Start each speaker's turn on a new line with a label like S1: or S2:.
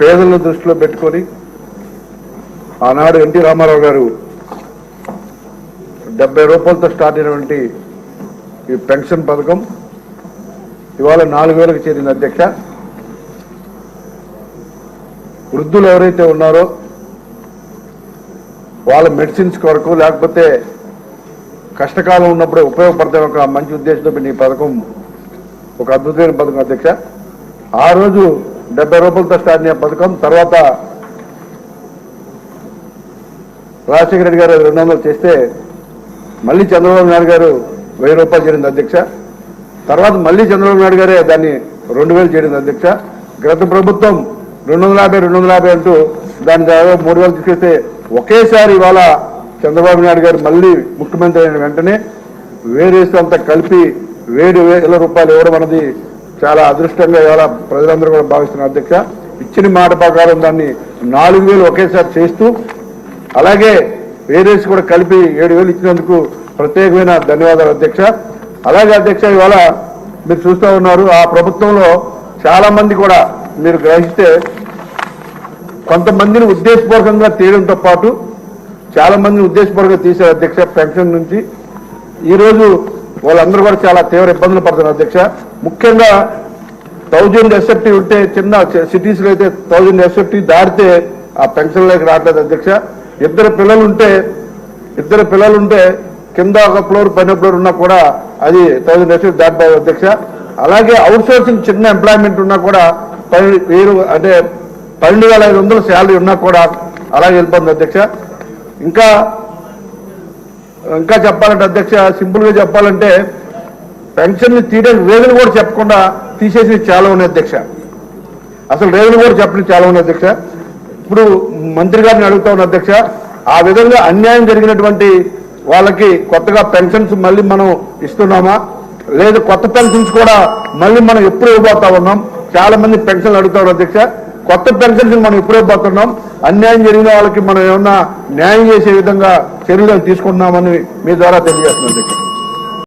S1: పేదలను దృష్టిలో పెట్టుకొని ఆనాడు ఎన్టీ రామారావు గారు డెబ్బై రూపాయలతో స్టార్ట్ అయినటువంటి ఈ పెన్షన్ పథకం ఇవాళ నాలుగు వేలకు చేరింది అధ్యక్ష. వృద్ధులు ఎవరైతే ఉన్నారో వాళ్ళ మెడిసిన్స్ కొరకు లేకపోతే కష్టకాలం ఉన్నప్పుడే ఉపయోగపడతాయి ఒక మంచి ఉద్దేశంతో ఈ పథకం ఒక అద్భుతమైన పథకం అధ్యక్ష. ఆ రోజు డెబ్బై రూపాయలతో స్టార్ట్ అయిన పథకం తర్వాత రాజశేఖర రెడ్డి గారు రెండు వందలు చేస్తే మళ్ళీ చంద్రబాబు నాయుడు గారు వెయ్యి రూపాయలు చేరింది అధ్యక్ష. తర్వాత మళ్ళీ చంద్రబాబు నాయుడు గారే దాన్ని రెండు వేలు చేరింది అధ్యక్ష. గత ప్రభుత్వం రెండు వందల యాభై రెండు వందల యాభై అంటూ దాని దాదాపు మూడు వేలు తీసుకెళ్తే ఒకేసారి ఇవాళ చంద్రబాబు నాయుడు గారు మళ్ళీ ముఖ్యమంత్రి అయిన వెంటనే వేరేసి అంతా కలిపి వేడు వేల రూపాయలు ఇవ్వడం అనేది చాలా అదృష్టంగా ఇవాళ ప్రజలందరూ కూడా భావిస్తున్నారు. అధ్యక్ష ఇచ్చిన మాట ప్రకారం దాన్ని నాలుగు వేలు ఒకేసారి చేస్తూ అలాగే వేరేసి కూడా కలిపి ఏడు వేలు ఇచ్చినందుకు ప్రత్యేకమైన ధన్యవాదాలు అధ్యక్ష. అలాగే అధ్యక్ష ఇవాళ మీరు చూస్తూ ఉన్నారు ఆ ప్రభుత్వంలో చాలా మంది కూడా మీరు గ్రహిస్తే కొంతమందిని ఉద్దేశపూర్వకంగా తీయడంతో పాటు చాలా మందిని ఉద్దేశపూర్వకంగా తీశారు అధ్యక్ష పెన్షన్ నుంచి. ఈ రోజు వాళ్ళందరూ కూడా చాలా తీవ్ర ఇబ్బందులు పడుతున్నారు అధ్యక్ష. ముఖ్యంగా థౌజండ్ ఎస్ఎఫ్టీ ఉంటే చిన్న సిటీస్లో అయితే థౌజండ్ ఎస్ఎఫ్టీ దాటితే ఆ పెన్షన్లోకి రావట్లేదు అధ్యక్ష. ఇద్దరు పిల్లలు ఉంటే ఇద్దరు పిల్లలు ఉంటే కింద ఒక ఫ్లోర్ పైన ఫ్లోర్ ఉన్నా కూడా అది థౌజండ్ ఎస్ఎఫ్టీ దాటిపోయి అధ్యక్ష. అలాగే అవుట్ సోర్సింగ్ చిన్న ఎంప్లాయ్మెంట్ ఉన్నా కూడా పది వేరు అంటే పన్నెండు వేల ఐదు వందల శాలరీ ఉన్నా కూడా అలాగే వెళ్ళిపోతుంది అధ్యక్ష. ఇంకా ఇంకా చెప్పాలంటే అధ్యక్ష సింపుల్గా చెప్పాలంటే పెన్షన్లు తీయడం తీయడానికి కూడా చెప్పకుండా తీసేసి చాలా ఉన్నాయి అధ్యక్ష. అసలు రేగులు కూడా చెప్పడం చాలా ఉన్నాయి అధ్యక్ష. ఇప్పుడు మంత్రి గారిని అడుగుతా ఉన్న అధ్యక్ష ఆ విధంగా అన్యాయం జరిగినటువంటి వాళ్ళకి కొత్తగా పెన్షన్స్ మళ్ళీ మనం ఇస్తున్నామా? లేదు కొత్త పెన్షన్స్ కూడా మళ్ళీ మనం ఎప్పుడు ఇవ్వబోతా ఉన్నాం? చాలా మంది పెన్షన్లు అడుగుతారు అధ్యక్ష కొత్త పెన్షన్స్ మనం ఎప్పుడు ఇవ్వబోతున్నాం? అన్యాయం జరిగిన వాళ్ళకి మనం ఏమన్నా న్యాయం చేసే విధంగా చర్యలు తీసుకుంటున్నామని మీ ద్వారా తెలియజేస్తున్నాం అధ్యక్ష.